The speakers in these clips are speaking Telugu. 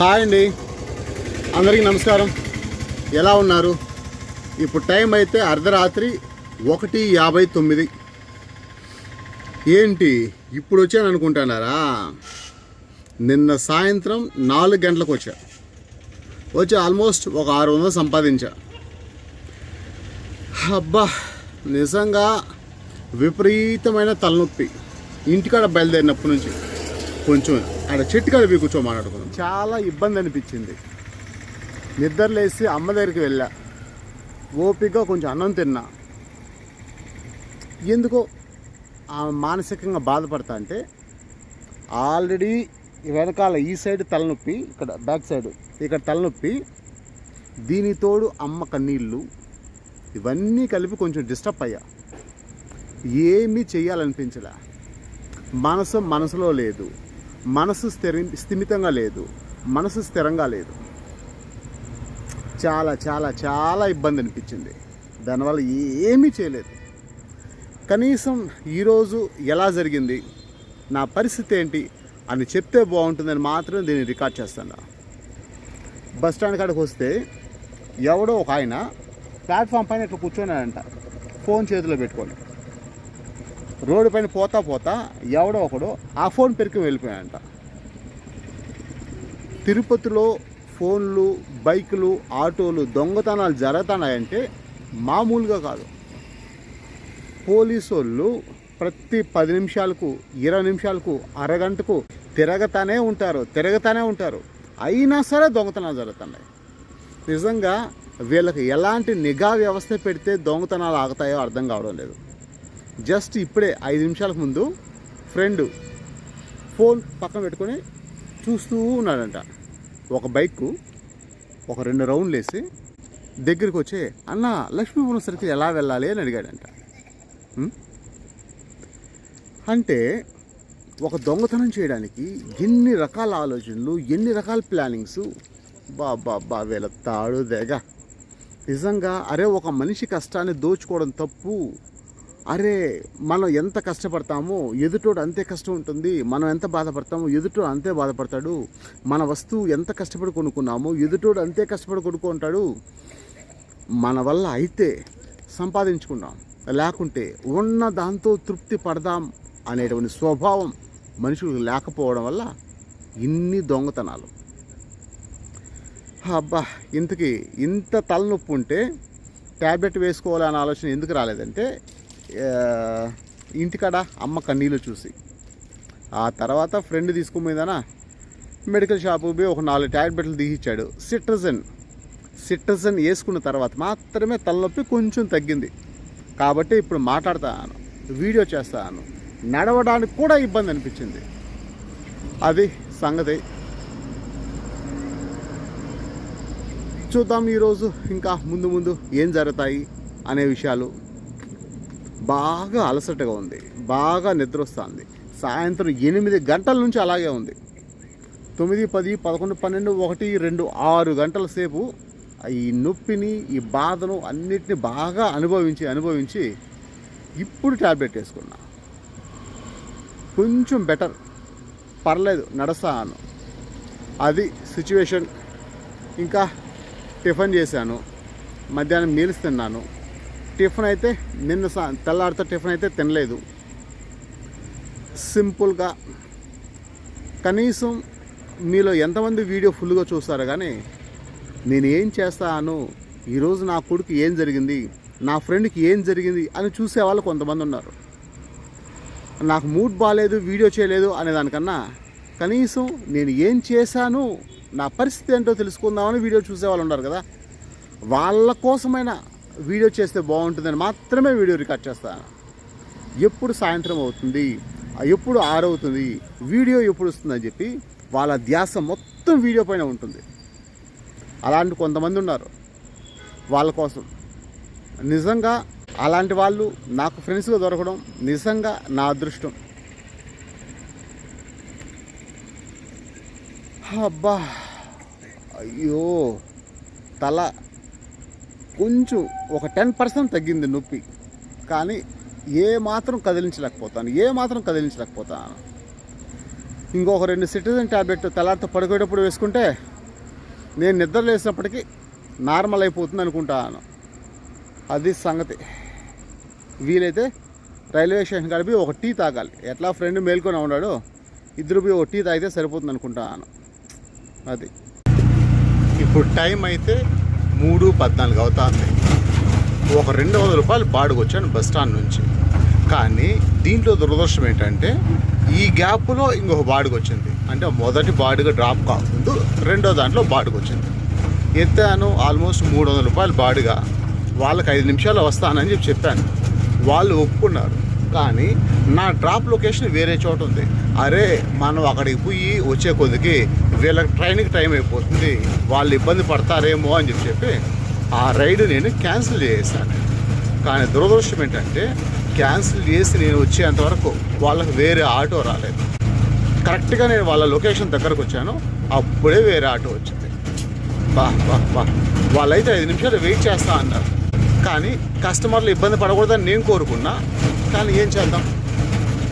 హాయ్ అండి. అందరికీ నమస్కారం. ఎలా ఉన్నారు? ఇప్పుడు టైం అయితే అర్ధరాత్రి ఒకటి యాభై తొమ్మిది. ఏంటి? ఇప్పుడు వచ్చాను అనుకుంటున్నారా? నిన్న సాయంత్రం నాలుగు గంటలకు వచ్చా. వచ్చి ఆల్మోస్ట్ ఒక ఆరు వందలు సంపాదించా. అబ్బా నిజంగా విపరీతమైన తలనొప్పి. ఇంటికాడ బయలుదేరినప్పటి నుంచి. కొంచెం ఆడ చెట్టు కాడ పోయి కూర్చో మాట్లాడుకున్నాం చాలా ఇబ్బంది అనిపించింది. నిద్రలేసి అమ్మ దగ్గరికి వెళ్ళా. ఓపిక కొంచెం అన్నం తిన్నా. ఎందుకో మానసికంగా బాధపడతా అంటే ఆల్రెడీ వెనకాల ఈ సైడ్ తలనొప్పి ఇక్కడ బ్యాక్ సైడ్ ఇక్కడ తలనొప్పి దీని తోడు అమ్మ కన్నీళ్ళు ఇవన్నీ కలిపి కొంచెం డిస్టర్బ్ అయ్యా. ఏమీ చేయాలనిపించలే మనసు మనసులో లేదు. మనసు స్థిర స్థిమితంగా లేదు. మనసు స్థిరంగా లేదు. చాలా చాలా చాలా ఇబ్బంది అనిపించింది. దానివల్ల ఏమీ చేయలేదు. కనీసం ఈరోజు ఎలా జరిగింది నా పరిస్థితి ఏంటి అని చెప్తే బాగుంటుందని మాత్రం దీన్ని రికార్డ్ చేస్తాను. బస్ స్టాండ్ కాడికి వస్తే ఎవడో ఒక ఆయన ప్లాట్ఫామ్ పైన ఇట్లా కూర్చొన్నాడంట. ఫోన్ చేతిలో పెట్టుకోండి రోడ్డు పైన పోతా పోతా ఎవడో ఒకడు ఆ ఫోన్ పెరికి వెళ్ళిపోయాయంట తిరుపతిలో ఫోన్లు బైకులు ఆటోలు దొంగతనాలు జరుగుతున్నాయంటే మామూలుగా కాదు. పోలీసు వాళ్ళు ప్రతి పది నిమిషాలకు ఇరవై నిమిషాలకు అరగంటకు తిరగతానే ఉంటారు తిరగతానే ఉంటారు. అయినా సరే దొంగతనాలు జరుగుతున్నాయి. నిజంగా వీళ్ళకి ఎలాంటి నిఘా వ్యవస్థ పెడితే దొంగతనాలు ఆగుతాయో అర్థం కావడం లేదు. జస్ట్ ఇప్పుడే ఐదు నిమిషాలకు ముందు ఫ్రెండ్ ఫోన్ పక్కన పెట్టుకొని చూస్తూ ఉన్నాడంట. ఒక బైక్ ఒక రెండు రౌండ్లు వేసి దగ్గరికి వచ్చే అన్న లక్ష్మీపురం సర్కిల్ ఎలా వెళ్ళాలి? అని అడిగాడంట. అంటే ఒక దొంగతనం చేయడానికి ఎన్ని రకాల ఆలోచనలు ఎన్ని రకాల ప్లానింగ్స్? బా బా బా వీళ్ళ తాడు దేగ నిజంగా అరే ఒక మనిషి కష్టాన్ని దోచుకోవడం తప్పు. అరే మనం ఎంత కష్టపడతామో ఎదుటోడు అంతే కష్టం ఉంటుంది మనం ఎంత బాధపడతామో ఎదుటోడు అంతే బాధపడతాడు. మన వస్తువు ఎంత కష్టపడి కొనుక్కున్నామో ఎదుటోడు అంతే కష్టపడి కొనుక్కుంటాడు. మన వల్ల అయితే సంపాదించుకుందాం లేకుంటే ఉన్న దాంతో తృప్తి పడదాం అనేటువంటి స్వభావం మనుషులకు లేకపోవడం వల్ల ఇన్ని దొంగతనాలు. అబ్బా ఇంతకీ ఇంత తలనొప్పి ఉంటే ట్యాబ్లెట్ వేసుకోవాలనే ఆలోచన ఎందుకు రాలేదంటే ఇంటికాడ అమ్మ కన్నీళ్ళు చూసి. ఆ తర్వాత ఫ్రెండ్ తీసుకుపోయిందనా మెడికల్ షాపు పోయి ఒక నాలుగు ట్యాబ్లెట్లు తీసిచ్చాడు. సిట్రజన్. సిట్రజన్ వేసుకున్న తర్వాత మాత్రమే తలనొప్పి కొంచెం తగ్గింది. కాబట్టి ఇప్పుడు మాట్లాడతాను వీడియో చేస్తాను. నడవడానికి కూడా ఇబ్బంది అనిపించింది. అది సంగతి. చూద్దాం ఈరోజు ఇంకా ముందు ముందు ఏం జరుగుతాయి అనే విషయాలు. బాగా అలసటగా ఉంది. బాగా నిద్ర వస్తుంది సాయంత్రం ఎనిమిది గంటల నుంచి అలాగే ఉంది. తొమ్మిది పది పదకొండు పన్నెండు ఒకటి రెండు ఆరు గంటల సేపు ఈ నొప్పిని ఈ బాధను అన్నిటిని బాగా అనుభవించి అనుభవించి ఇప్పుడు ట్యాబ్లెట్ వేసుకున్నా. కొంచెం బెటర్. పర్లేదు నడుస్తాను. అది సిచ్యువేషన్. ఇంకా టిఫిన్ చేశాను. మధ్యాహ్నం మీల్స్ తిన్నాను. టిఫిన్ అయితే నిన్న తెల్లారితో టిఫిన్ అయితే తినలేదు. సింపుల్గా. కనీసం మీలో ఎంతమంది వీడియో ఫుల్గా చూస్తారు కానీ నేను ఏం చేస్తాను ఈరోజు నా కొడుకు ఏం జరిగింది నా ఫ్రెండ్కి ఏం జరిగింది అని చూసే వాళ్ళు కొంతమంది ఉన్నారు. నాకు మూడ్ బాగాలేదు వీడియో చేయలేదు అనే దానికన్నా కనీసం నేను ఏం చేశాను నా పరిస్థితి ఏంటో తెలుసుకుందామని వీడియో చూసే వాళ్ళు ఉన్నారు కదా. వాళ్ళ కోసమైనా వీడియో చేస్తే బాగుంటుందని మాత్రమే వీడియో రికార్డ్ చేస్తాను ఎప్పుడు సాయంత్రం అవుతుంది? ఎప్పుడు ఆరవుతుంది వీడియో ఎప్పుడు వస్తుందని చెప్పి వాళ్ళ ధ్యాస మొత్తం వీడియో పైన ఉంటుంది. అలాంటి కొంతమంది ఉన్నారు. వాళ్ళ కోసం. నిజంగా అలాంటి వాళ్ళు నాకు ఫ్రెండ్స్గా దొరకడం నిజంగా నా అదృష్టం. అబ్బా! అయ్యో! తల కొంచెం ఒక టెన్ పర్సెంట్ తగ్గింది నొప్పి. కానీ ఏ మాత్రం కదిలించలేకపోతాను ఏ మాత్రం కదిలించలేకపోతాను. ఇంకొక రెండు సిటిజన్ ట్యాబ్లెట్ తెల్లారితో పడుకునేటప్పుడు వేసుకుంటే నేను నిద్ర లేసినప్పటికీ నార్మల్ అయిపోతుంది అనుకుంటాను. అది సంగతి. వీలైతే రైల్వే స్టేషన్ కలిపి ఒక టీ తాగాలి. ఎట్లా ఫ్రెండ్ మేల్కొని ఉన్నాడు ఇద్దరు పోయి ఒక టీ తాగితే సరిపోతుంది అనుకుంటాను. అది. ఇప్పుడు టైం అయితే మూడు పద్నాలుగు అవుతుంది. ఒక రెండు వందల రూపాయలు బాడుగు వచ్చాను బస్ స్టాండ్ నుంచి. కానీ దీంట్లో దురదృష్టం ఏంటంటే ఈ గ్యాప్లో ఇంకొక బాడుగు వచ్చింది. అంటే మొదటి బాడుగ డ్రాప్ కాకముందు రెండో దాంట్లో బాడుగు వచ్చింది. ఎత్తాను ఆల్మోస్ట్ మూడు వందల రూపాయలు బాడుగా. వాళ్ళకి ఐదు నిమిషాలు వస్తానని చెప్పి చెప్పాను. వాళ్ళు ఒప్పుకున్నారు. కానీ నా డ్రాప్ లొకేషన్ వేరే చోట ఉంది. అరే మనం అక్కడికి పోయి వచ్చే కొద్దికి వీళ్ళకి ట్రైన్కి టైం అయిపోతుంది. వాళ్ళు ఇబ్బంది పడతారేమో అని చెప్పి చెప్పి ఆ రైడ్ నేను క్యాన్సిల్ చేశాను. కానీ దురదృష్టం ఏంటంటే క్యాన్సిల్ చేసి నేను వచ్చేంత వరకు వాళ్ళకి వేరే ఆటో రాలేదు. కరెక్ట్గా నేను వాళ్ళ లొకేషన్ దగ్గరకు వచ్చాను. అప్పుడే వేరే ఆటో వచ్చింది. బా బా బా. వాళ్ళైతే ఐదు నిమిషాలు వెయిట్ చేస్తా అన్నారు. కానీ కస్టమర్లు ఇబ్బంది పడకూడదని నేను కోరుకున్నా. కానీ ఏం చేద్దాం?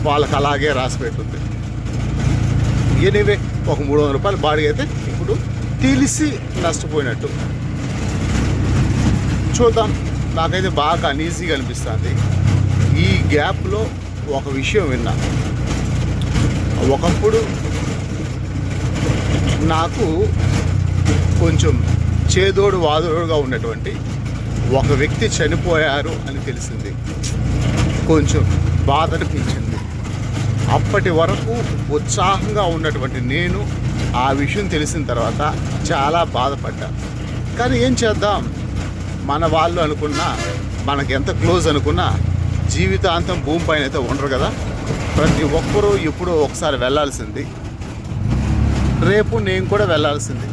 వాళ్ళకి అలాగే రాసి పెట్టుంది. ఎనీవే ఒక మూడు వందల రూపాయలు బాడిగ అయితే ఇప్పుడు తెలిసి నష్టపోయినట్టు. చూద్దాం. నాకైతే బాగా అన్ఈజీగా అనిపిస్తుంది. ఈ గ్యాప్లో ఒక విషయం విన్నా. ఒకప్పుడు నాకు కొంచెం చేదోడు వాదోడుగా ఉన్నటువంటి ఒక వ్యక్తి చనిపోయారు అని తెలిసింది. కొంచెం బాధ అనిపించింది. అప్పటి వరకు ఉత్సాహంగా ఉన్నటువంటి నేను ఆ విషయం తెలిసిన తర్వాత చాలా బాధపడ్డా. కానీ ఏం చేద్దాం? మన వాళ్ళు అనుకున్నా మనకి ఎంత క్లోజ్ అనుకున్నా జీవితాంతం భూమి పైన అయితే ఉండరు కదా. ప్రతి ఒక్కరూ ఎప్పుడో ఒకసారి వెళ్ళాల్సింది. రేపు నేను కూడా వెళ్ళాల్సింది.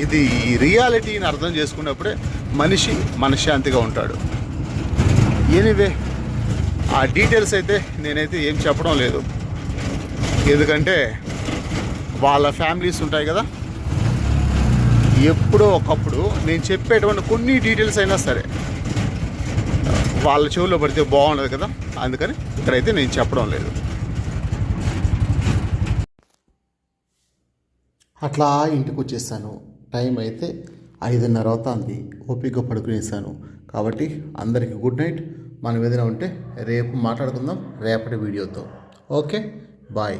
ఇది ఈ రియాలిటీని అర్థం చేసుకున్నప్పుడే మనిషి మనశ్శాంతిగా ఉంటాడు. ఎనివే ఆ డీటెయిల్స్ అయితే నేనైతే ఏం చెప్పడం లేదు. ఎందుకంటే వాళ్ళ ఫ్యామిలీస్ ఉంటాయి కదా. ఎప్పుడో ఒకప్పుడు నేను చెప్పేటువంటి కొన్ని డీటెయిల్స్ అయినా సరే వాళ్ళ చెవుల్లో పడితే బాగుండదు కదా. అందుకని ఇక్కడైతే నేను చెప్పడం లేదు. అట్లా ఇంటికి వచ్చేసాను. టైం అయితే ఐదున్నర అవుతుంది. ఓపిక పడుకునేసాను కాబట్టి అందరికీ గుడ్ నైట్ మనం ఏదైనా ఉంటే రేపు మాట్లాడుకుందాం రేపటి వీడియోతో. ఓకే? బాయ్.